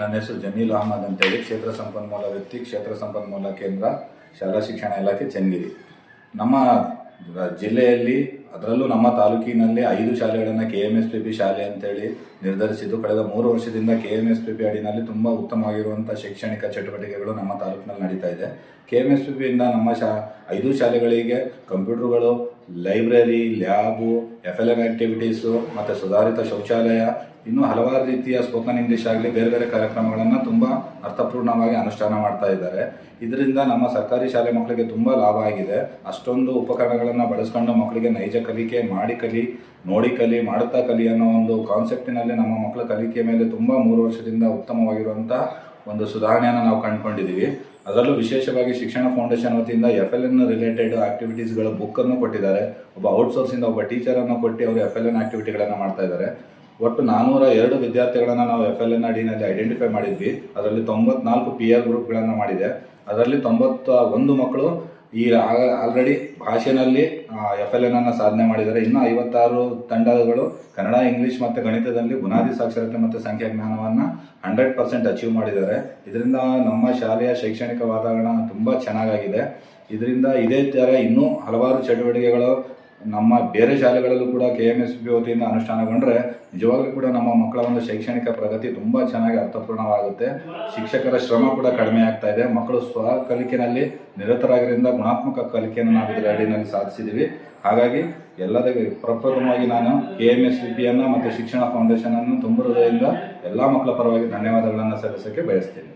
ನನ್ನ ಹೆಸರು ಜಮೀಲ್ ಅಹಮದ್ ಅಂತೇಳಿ, ಕ್ಷೇತ್ರ ಸಂಪನ್ಮೂಲ ವ್ಯಕ್ತಿ, ಕ್ಷೇತ್ರ ಸಂಪನ್ಮೂಲ ಕೇಂದ್ರ, ಶಾಲಾ ಶಿಕ್ಷಣ ಇಲಾಖೆ ಚನ್ನಗಿರಿ. ನಮ್ಮ ಜಿಲ್ಲೆಯಲ್ಲಿ, ಅದರಲ್ಲೂ ನಮ್ಮ ತಾಲೂಕಿನಲ್ಲಿ ಐದು ಶಾಲೆಗಳನ್ನು K M S P P ಶಾಲೆ ಅಂತೇಳಿ ನಿರ್ಧರಿಸಿದ್ದು, ಕಳೆದ ಮೂರು ವರ್ಷದಿಂದ K M S P P ಅಡಿನಲ್ಲಿ ತುಂಬ ಉತ್ತಮವಾಗಿರುವಂಥ ಶೈಕ್ಷಣಿಕ ಚಟುವಟಿಕೆಗಳು ನಮ್ಮ ತಾಲೂಕಿನಲ್ಲಿ ನಡೀತಾ ಇದೆ. ಕೆ ಎಂ ಎಸ್ ಪಿ ಪಿಯಿಂದ ನಮ್ಮ ಶಾ, ಐದು ಶಾಲೆಗಳಿಗೆ ಕಂಪ್ಯೂಟರ್ಗಳು, library, lab F L N activities ಮತ್ತು ಸುಧಾರಿತ ಶೌಚಾಲಯ ಇನ್ನೂ ಹಲವಾರು ರೀತಿಯ ಸ್ಪೋಕನ್ ಇಂಗ್ಲಿಷ್ ಆಗಲಿ ಬೇರೆ ಬೇರೆ ಕಾರ್ಯಕ್ರಮಗಳನ್ನು ತುಂಬ ಅರ್ಥಪೂರ್ಣವಾಗಿ ಅನುಷ್ಠಾನ ಮಾಡ್ತಾ ಇದ್ದಾರೆ. ಇದರಿಂದ ನಮ್ಮ ಸರ್ಕಾರಿ ಶಾಲೆ ಮಕ್ಕಳಿಗೆ ತುಂಬ ಲಾಭ ಆಗಿದೆ. ಅಷ್ಟೊಂದು ಉಪಕರಣಗಳನ್ನು ಬಳಸ್ಕೊಂಡು ಮಕ್ಕಳಿಗೆ ನೈಜ ಕಲಿಕೆ ಮಾಡಿ ಕಲಿ, ನೋಡಿ ಕಲಿ, ಮಾಡುತ್ತಾ ಕಲಿ ಅನ್ನೋ ಒಂದು ಕಾನ್ಸೆಪ್ಟಿನಲ್ಲಿ ನಮ್ಮ ಮಕ್ಕಳ ಕಲಿಕೆ ಮೇಲೆ ತುಂಬ ಮೂರು ವರ್ಷದಿಂದ ಉತ್ತಮವಾಗಿರುವಂಥ ಒಂದು ಸುಧಾರಣೆಯನ್ನು ನಾವು ಕಂಡುಕೊಂಡಿದ್ದೀವಿ ಅದರಲ್ಲೂ ವಿಶೇಷವಾಗಿ ಶಿಕ್ಷಣ ಫೌಂಡೇಶನ್ ವತಿಯಿಂದ ಎಫ್ ಎಲ್ ಎನ್ ರಿಲೇಟೆಡ್ ಆಕ್ಟಿವಿಟೀಸ್ಗಳ ಬುಕ್ಕನ್ನು ಕೊಟ್ಟಿದ್ದಾರೆ. ಒಬ್ಬ ಔಟ್ಸೋರ್ಸಿಂದ ಒಬ್ಬ ಟೀಚರನ್ನು ಕೊಟ್ಟು ಅವರು ಎಫ್ ಎಲ್ ಎನ್ ಆಕ್ಟಿವಿಟಿಗಳನ್ನು ಮಾಡ್ತಾ ಇದ್ದಾರೆ. ಒಟ್ಟು ನಾನ್ನೂರ ಎರಡು ವಿದ್ಯಾರ್ಥಿಗಳನ್ನು ನಾವು ಎಫ್ ಎಲ್ ಎನ್ ಅಡಿನಲ್ಲಿ ಐಡೆಂಟಿಫೈ ಮಾಡಿದ್ವಿ. ಅದರಲ್ಲಿ ತೊಂಬತ್ನಾಲ್ಕು ಪಿ ಆರ್ ಗ್ರೂಪ್ಗಳನ್ನು ಮಾಡಿದೆ. ಅದರಲ್ಲಿ ತೊಂಬತ್ತ ಒಂದು ಮಕ್ಕಳು ಈ ಆಲ್ರೆಡಿ ಭಾಷೆನಲ್ಲಿ ಎಫ್ ಎಲ್ ಎನ್ ಅನ್ನು ಸಾಧನೆ ಮಾಡಿದ್ದಾರೆ. ಇನ್ನು ಐವತ್ತಾರು ತಂಡಗಳು ಕನ್ನಡ, ಇಂಗ್ಲೀಷ್ ಮತ್ತು ಗಣಿತದಲ್ಲಿ ಬುನಾದಿ ಸಾಕ್ಷರತೆ ಮತ್ತು ಸಂಖ್ಯಾ ಜ್ಞಾನವನ್ನು ಹಂಡ್ರೆಡ್ ಪರ್ಸೆಂಟ್ ಅಚೀವ್ ಮಾಡಿದ್ದಾರೆ. ಇದರಿಂದ ನಮ್ಮ ಶಾಲೆಯ ಶೈಕ್ಷಣಿಕ ವಾತಾವರಣ ತುಂಬ ಚೆನ್ನಾಗಾಗಿದೆ. ಇದರಿಂದ ಇದೇ ಥರ ಇನ್ನೂ ಹಲವಾರು ಚಟುವಟಿಕೆಗಳು ನಮ್ಮ ಬೇರೆ ಶಾಲೆಗಳಲ್ಲೂ ಕೂಡ ಕೆ ಎಂ ಎಸ್ ಪಿ ವತಿಯಿಂದ ಅನುಷ್ಠಾನಗೊಂಡ್ರೆ ನಿಜವಾಗ್ಲೂ ಕೂಡ ನಮ್ಮ ಮಕ್ಕಳ ಒಂದು ಶೈಕ್ಷಣಿಕ ಪ್ರಗತಿ ತುಂಬ ಚೆನ್ನಾಗಿ ಅರ್ಥಪೂರ್ಣವಾಗುತ್ತೆ. ಶಿಕ್ಷಕರ ಶ್ರಮ ಕೂಡ ಕಡಿಮೆ ಆಗ್ತಾ ಇದೆ. ಮಕ್ಕಳು ಸ್ವ ಕಲಿಕೆಯಲ್ಲಿ ನಿರತರಾಗಿರಿಂದ ಗುಣಾತ್ಮಕ ಕಲಿಕೆಯನ್ನು ನಾವು ಇದರ ಅಡಿನಲ್ಲಿ ಸಾಧಿಸಿದ್ದೀವಿ. ಹಾಗಾಗಿ ಎಲ್ಲದಕ್ಕೆ ಪ್ರಪ್ರಥಮವಾಗಿ ನಾನು ಕೆ ಎಂ ಎಸ್ ಪಿ ಪಿಯನ್ನು ಮತ್ತು ಶಿಕ್ಷಣ ಫೌಂಡೇಶನನ್ನು ತುಂಬ ಹೃದಯದಿಂದ ಎಲ್ಲ ಮಕ್ಕಳ ಪರವಾಗಿ ಧನ್ಯವಾದಗಳನ್ನು ಸಲ್ಲಿಸೋಕ್ಕೆ ಬಯಸ್ತೀನಿ.